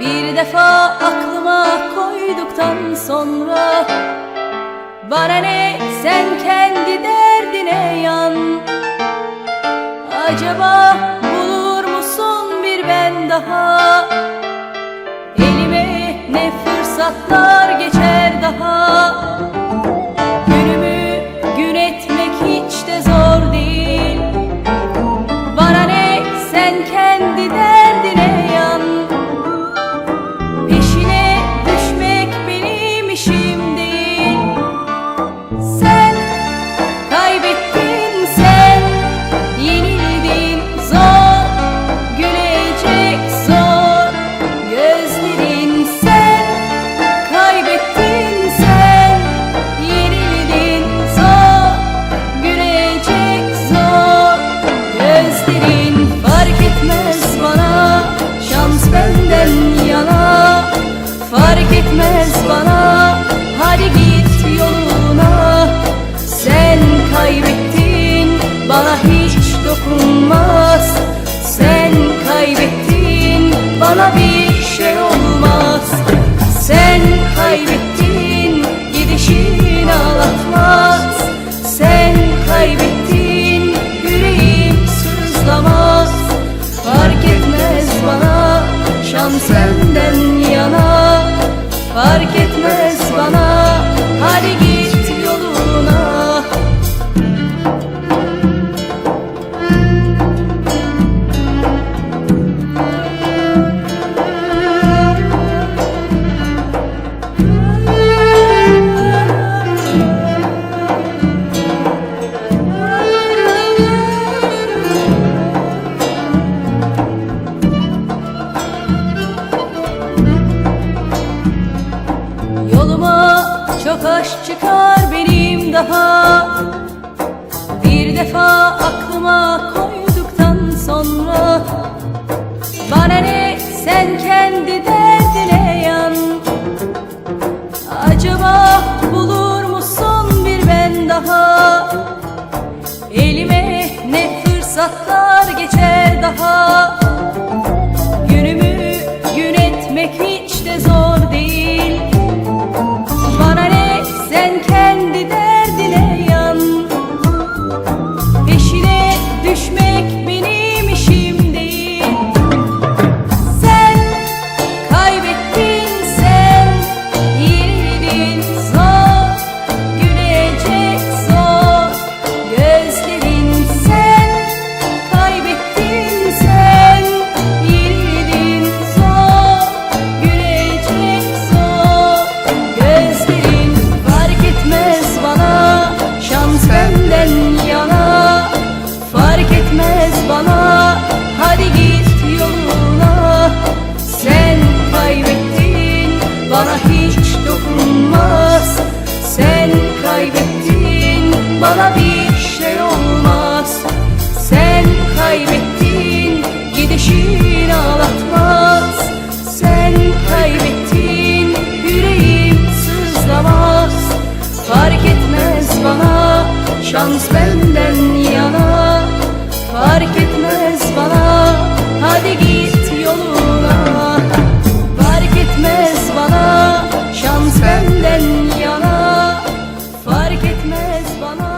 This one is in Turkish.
Bir defa aklıma koyduktan sonra Bana ne sen kendi derdine yan. Acaba bulur musun bir ben daha? Elime ne fırsatlar geçer daha bana Şans benden yana. Fark etmez bana Çok aşk çıkar benim daha. Bir defa aklıma koyduktan sonra Bana ne sen kendi derdine yan. Acaba bulur musun bir ben daha? Elime ne fırsatlar geçer daha? Günümü gün etmek hiç de zor değil. sen bana hiç dokunmaz. Sen kaybettin bana bir şey olmaz. Sen kaybettin gidişin ağlatmaz. Sen kaybettin yüreğim sızlamaz. Fark etmez bana şans benden yana. Fark etmez yetmez bana.